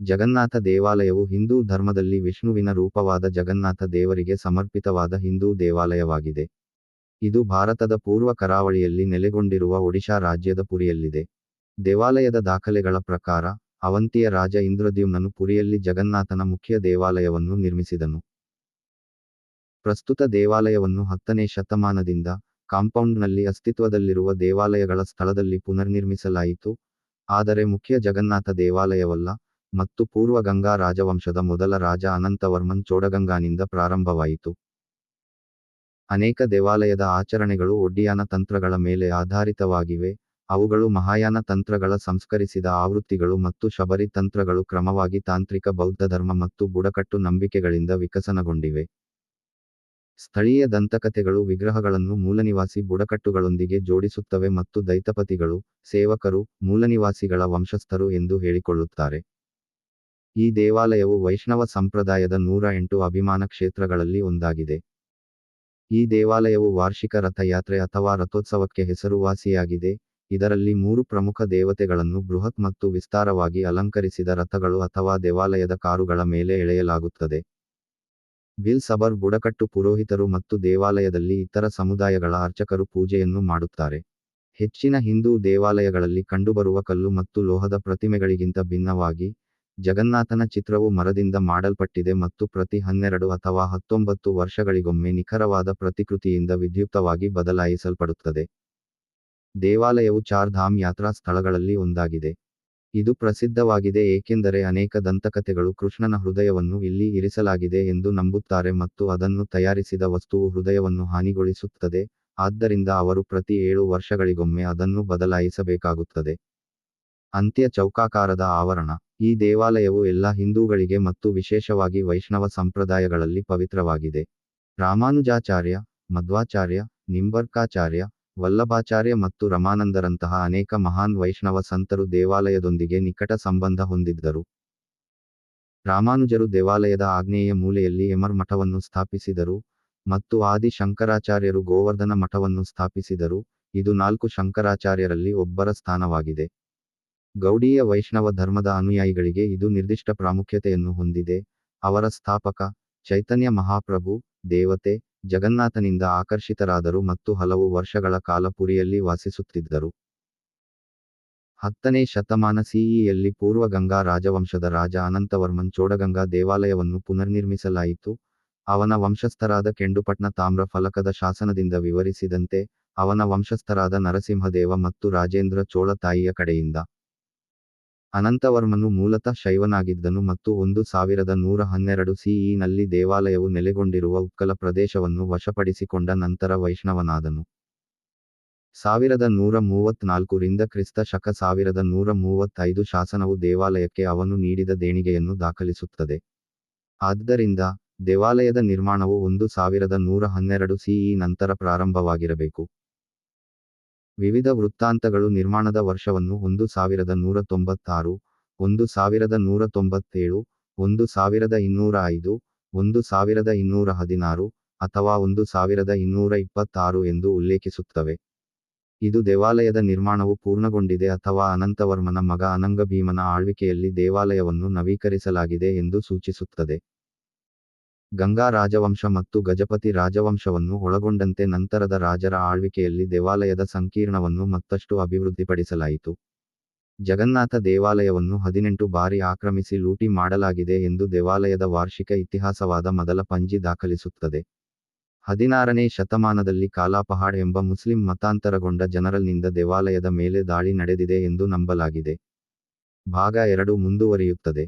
ಜಗನ್ನಾಥ ದೇವಾಲಯವು ಹಿಂದೂ ಧರ್ಮದಲ್ಲಿ ವಿಷ್ಣುವಿನ ರೂಪವಾದ ಜಗನ್ನಾಥ ದೇವರಿಗೆ ಸಮರ್ಪಿತವಾದ ಹಿಂದೂ ದೇವಾಲಯವಾಗಿದೆ. ಇದು ಭಾರತದ ಪೂರ್ವ ಕರಾವಳಿಯಲ್ಲಿ ನೆಲೆಗೊಂಡಿರುವ ಒಡಿಶಾ ರಾಜ್ಯದ ಪುರಿಯಲ್ಲಿದೆ. ದೇವಾಲಯದ ದಾಖಲೆಗಳ ಪ್ರಕಾರ, ಅವಂತಿಯ ರಾಜ ಇಂದ್ರದ್ಯುಮ್ನನು ಪುರಿಯಲ್ಲಿ ಜಗನ್ನಾಥನ ಮುಖ್ಯ ದೇವಾಲಯವನ್ನು ನಿರ್ಮಿಸಿದನು. ಪ್ರಸ್ತುತ ದೇವಾಲಯವನ್ನು ಹತ್ತನೇ ಶತಮಾನದಿಂದ ಕಾಂಪೌಂಡ್ನಲ್ಲಿ ಅಸ್ತಿತ್ವದಲ್ಲಿರುವ ದೇವಾಲಯಗಳ ಸ್ಥಳದಲ್ಲಿ ಪುನರ್ನಿರ್ಮಿಸಲಾಯಿತು. ಆದರೆ ಮುಖ್ಯ ಜಗನ್ನಾಥ ದೇವಾಲಯವಲ್ಲ ಮತ್ತು ಪೂರ್ವ ಗಂಗಾ ರಾಜವಂಶದ ಮೊದಲ ರಾಜ ಅನಂತವರ್ಮನ್ ಚೋಡಗಂಗಾನಿಂದ ಪ್ರಾರಂಭವಾಯಿತು. ಅನೇಕ ದೇವಾಲಯದ ಆಚರಣೆಗಳು ಒಡ್ಡಿಯಾನ ತಂತ್ರಗಳ ಮೇಲೆ ಆಧಾರಿತವಾಗಿವೆ. ಅವುಗಳು ಮಹಾಯಾನ ತಂತ್ರಗಳ ಸಂಸ್ಕರಿಸಿದ ಆವೃತ್ತಿಗಳು ಮತ್ತು ಶಬರಿ ತಂತ್ರಗಳು ಕ್ರಮವಾಗಿ ತಾಂತ್ರಿಕ ಬೌದ್ಧ ಧರ್ಮ ಮತ್ತು ಬುಡಕಟ್ಟು ನಂಬಿಕೆಗಳಿಂದ ವಿಕಸನಗೊಂಡಿವೆ. ಸ್ಥಳೀಯ ದಂತಕಥೆಗಳು ವಿಗ್ರಹಗಳನ್ನು ಮೂಲನಿವಾಸಿ ಬುಡಕಟ್ಟುಗಳೊಂದಿಗೆ ಜೋಡಿಸುತ್ತವೆ ಮತ್ತು ದೈತಪತಿಗಳು, ಸೇವಕರು, ಮೂಲನಿವಾಸಿಗಳ ವಂಶಸ್ಥರು ಎಂದು ಹೇಳಿಕೊಳ್ಳುತ್ತಾರೆ. ಈ ದೇವಾಲಯವು ವೈಷ್ಣವ ಸಂಪ್ರದಾಯದ ನೂರ ಎಂಟು ಅಭಿಮಾನ ಕ್ಷೇತ್ರಗಳಲ್ಲಿ ಒಂದಾಗಿದೆ. ಈ ದೇವಾಲಯವು ವಾರ್ಷಿಕ ರಥಯಾತ್ರೆ ಅಥವಾ ರಥೋತ್ಸವಕ್ಕೆ ಹೆಸರುವಾಸಿಯಾಗಿದೆ. ಇದರಲ್ಲಿ ಮೂರು ಪ್ರಮುಖ ದೇವತೆಗಳನ್ನು ಬೃಹತ್ ಮತ್ತು ವಿಸ್ತಾರವಾಗಿ ಅಲಂಕರಿಸಿದ ರಥಗಳು ಅಥವಾ ದೇವಾಲಯದ ಕಾರುಗಳ ಮೇಲೆ ಎಳೆಯಲಾಗುತ್ತದೆ. ಬಿಲ್ ಸಬರ್ ಬುಡಕಟ್ಟು ಪುರೋಹಿತರು ಮತ್ತು ದೇವಾಲಯದಲ್ಲಿ ಇತರ ಸಮುದಾಯಗಳ ಅರ್ಚಕರು ಪೂಜೆಯನ್ನು ಮಾಡುತ್ತಾರೆ. ಹೆಚ್ಚಿನ ಹಿಂದೂ ದೇವಾಲಯಗಳಲ್ಲಿ ಕಂಡುಬರುವ ಕಲ್ಲು ಮತ್ತು ಲೋಹದ ಪ್ರತಿಮೆಗಳಿಗಿಂತ ಭಿನ್ನವಾಗಿ ಜಗನ್ನಾಥನ ಚಿತ್ರವು ಮರದಿಂದ ಮಾಡಲ್ಪಟ್ಟಿದೆ ಮತ್ತು ಪ್ರತಿ ಹನ್ನೆರಡು ಅಥವಾ ಹತ್ತೊಂಬತ್ತು ವರ್ಷಗಳಿಗೊಮ್ಮೆ ನಿಖರವಾದ ಪ್ರತಿಕೃತಿಯಿಂದ ವಿದ್ಯುಕ್ತವಾಗಿ ಬದಲಾಯಿಸಲ್ಪಡುತ್ತದೆ. ದೇವಾಲಯವು ಚಾರ್ ಧಾಮ್ ಯಾತ್ರಾ ಸ್ಥಳಗಳಲ್ಲಿ ಒಂದಾಗಿದೆ. ಇದು ಪ್ರಸಿದ್ಧವಾಗಿದೆ ಏಕೆಂದರೆ ಅನೇಕ ದಂತಕಥೆಗಳು ಕೃಷ್ಣನ ಹೃದಯವನ್ನು ಇಲ್ಲಿ ಇರಿಸಲಾಗಿದೆ ಎಂದು ನಂಬುತ್ತಾರೆ ಮತ್ತು ಅದನ್ನು ತಯಾರಿಸಿದ ವಸ್ತುವು ಹೃದಯವನ್ನು ಹಾನಿಗೊಳಿಸುತ್ತದೆ, ಆದ್ದರಿಂದ ಅವರು ಪ್ರತಿ ಏಳು ವರ್ಷಗಳಿಗೊಮ್ಮೆ ಅದನ್ನು ಬದಲಾಯಿಸಬೇಕಾಗುತ್ತದೆ. ಅಂತ್ಯ ಚೌಕಾಕಾರದ ಆವರಣ. ಈ ದೇವಾಲಯವು ಎಲ್ಲ ಹಿಂದೂಗಳಿಗೆ ಮತ್ತು ವಿಶೇಷವಾಗಿ ವೈಷ್ಣವ ಸಂಪ್ರದಾಯಗಳಲ್ಲಿ ಪವಿತ್ರವಾಗಿದೆ. ರಾಮಾನುಜಾಚಾರ್ಯ, ಮಧ್ವಾಚಾರ್ಯ, ನಿಂಬರ್ಕಾಚಾರ್ಯ, ವಲ್ಲಭಾಚಾರ್ಯ ಮತ್ತು ರಮಾನಂದರಂತಹ ಅನೇಕ ಮಹಾನ್ ವೈಷ್ಣವ ಸಂತರು ದೇವಾಲಯದೊಂದಿಗೆ ನಿಕಟ ಸಂಬಂಧ ಹೊಂದಿದ್ದರು. ರಾಮಾನುಜರು ದೇವಾಲಯದ ಆಗ್ನೇಯ ಮೂಲೆಯಲ್ಲಿ ಎಮರ್ ಮಠವನ್ನು ಸ್ಥಾಪಿಸಿದರು ಮತ್ತು ಆದಿ ಶಂಕರಾಚಾರ್ಯರು ಗೋವರ್ಧನ ಮಠವನ್ನು ಸ್ಥಾಪಿಸಿದರು. ಇದು ನಾಲ್ಕು ಶಂಕರಾಚಾರ್ಯರಲ್ಲಿ ಒಬ್ಬರ ಸ್ಥಾನವಾಗಿದೆ. ಗೌಡೀಯ ವೈಷ್ಣವ ಧರ್ಮದ ಅನುಯಾಯಿಗಳಿಗೆ ಇದು ನಿರ್ದಿಷ್ಟ ಪ್ರಾಮುಖ್ಯತೆಯನ್ನು ಹೊಂದಿದೆ. ಅವರ ಸ್ಥಾಪಕ, ಚೈತನ್ಯ ಮಹಾಪ್ರಭು, ದೇವತೆ, ಜಗನ್ನಾಥನಿಂದ ಆಕರ್ಷಿತರಾದರು ಮತ್ತು ಹಲವು ವರ್ಷಗಳ ಕಾಲ ಪುರಿಯಲ್ಲಿ ವಾಸಿಸುತ್ತಿದ್ದರು. ಹತ್ತನೇ ಶತಮಾನ ಸಿಇಯಲ್ಲಿ ಪೂರ್ವ ಗಂಗಾ ರಾಜವಂಶದ ರಾಜ ಅನಂತವರ್ಮನ್ ಚೋಡಗಂಗಾ ದೇವಾಲಯವನ್ನು ಪುನರ್ನಿರ್ಮಿಸಲಾಯಿತು. ಅವನ ವಂಶಸ್ಥರಾದ ಕೆಂಡುಪಟ್ನ ತಾಮ್ರ ಫಲಕದ ಶಾಸನದಿಂದ ವಿವರಿಸಿದಂತೆ, ಅವನ ವಂಶಸ್ಥರಾದ ನರಸಿಂಹದೇವ ಮತ್ತು ರಾಜೇಂದ್ರ ಚೋಳ ತಾಯಿಯ ಕಡೆಯಿಂದ ಅನಂತವರ್ಮನು ಮೂಲತಃ ಶೈವನಾಗಿದ್ದನು ಮತ್ತು ಒಂದು ಸಾವಿರದ ನೂರ ಹನ್ನೆರಡು ಸಿಇನಲ್ಲಿ ದೇವಾಲಯವು ನೆಲೆಗೊಂಡಿರುವ ಉತ್ಕಲ ಪ್ರದೇಶವನ್ನು ವಶಪಡಿಸಿಕೊಂಡ ನಂತರ ವೈಷ್ಣವನಾದನು. ಸಾವಿರದ ನೂರ ಮೂವತ್ನಾಲ್ಕು ರಿಂದ ಕ್ರಿಸ್ತ ಶಕ ಸಾವಿರದ ನೂರ ಮೂವತ್ತೈದು ಶಾಸನವು ದೇವಾಲಯಕ್ಕೆ ಅವನು ನೀಡಿದ ದೇಣಿಗೆಯನ್ನು ದಾಖಲಿಸುತ್ತದೆ. ಆದ್ದರಿಂದ ದೇವಾಲಯದ ನಿರ್ಮಾಣವು ಒಂದು ಸಾವಿರದ ನೂರ ಹನ್ನೆರಡು ಸಿಇ ನಂತರ ಪ್ರಾರಂಭವಾಗಿರಬೇಕು. ವಿವಿಧ ವೃತ್ತಾಂತಗಳು ನಿರ್ಮಾಣದ ವರ್ಷವನ್ನು ಒಂದು ಸಾವಿರದ ನೂರ ತೊಂಬತ್ತಾರು, ಒಂದು ಸಾವಿರದ ನೂರ ತೊಂಬತ್ತೇಳು, ಒಂದು ಸಾವಿರದ ಇನ್ನೂರ ಐದು, ಒಂದು ಸಾವಿರದ ಇನ್ನೂರ ಹದಿನಾರು ಅಥವಾ ಒಂದು ಸಾವಿರದ ಇನ್ನೂರ ಇಪ್ಪತ್ತಾರು ಎಂದು ಉಲ್ಲೇಖಿಸುತ್ತವೆ. ಇದು ದೇವಾಲಯದ ನಿರ್ಮಾಣವು ಪೂರ್ಣಗೊಂಡಿದೆ ಅಥವಾ ಅನಂತವರ್ಮನ ಮಗ ಅನಂಗಭೀಮನ ಆಳ್ವಿಕೆಯಲ್ಲಿ ದೇವಾಲಯವನ್ನು ನವೀಕರಿಸಲಾಗಿದೆ ಎಂದು ಸೂಚಿಸುತ್ತದೆ. ಗಂಗಾ ರಾಜವಂಶ ಮತ್ತು ಗಜಪತಿ ರಾಜವಂಶವನ್ನು ಒಳಗೊಂಡಂತೆ ನಂತರದ ರಾಜರ ಆಳ್ವಿಕೆಯಲ್ಲಿ ದೇವಾಲಯದ ಸಂಕೀರ್ಣವನ್ನು ಮತ್ತಷ್ಟು ಅಭಿವೃದ್ಧಿಪಡಿಸಲಾಯಿತು. ಜಗನ್ನಾಥ ದೇವಾಲಯವನ್ನು ಹದಿನೆಂಟು ಬಾರಿ ಆಕ್ರಮಿಸಿ ಲೂಟಿ ಮಾಡಲಾಗಿದೆ ಎಂದು ದೇವಾಲಯದ ವಾರ್ಷಿಕ ಇತಿಹಾಸವಾದ ಮೊದಲ ಪಂಜಿ ದಾಖಲಿಸುತ್ತದೆ. ಹದಿನಾರನೇ ಶತಮಾನದಲ್ಲಿ ಕಾಲಾಪಹಾಡ್ ಎಂಬ ಮುಸ್ಲಿಂ ಮತಾಂತರಗೊಂಡ ಜನರಲ್ನಿಂದ ದೇವಾಲಯದ ಮೇಲೆ ದಾಳಿ ನಡೆದಿದೆ ಎಂದು ನಂಬಲಾಗಿದೆ. ಭಾಗ ಎರಡು ಮುಂದುವರಿಯುತ್ತದೆ.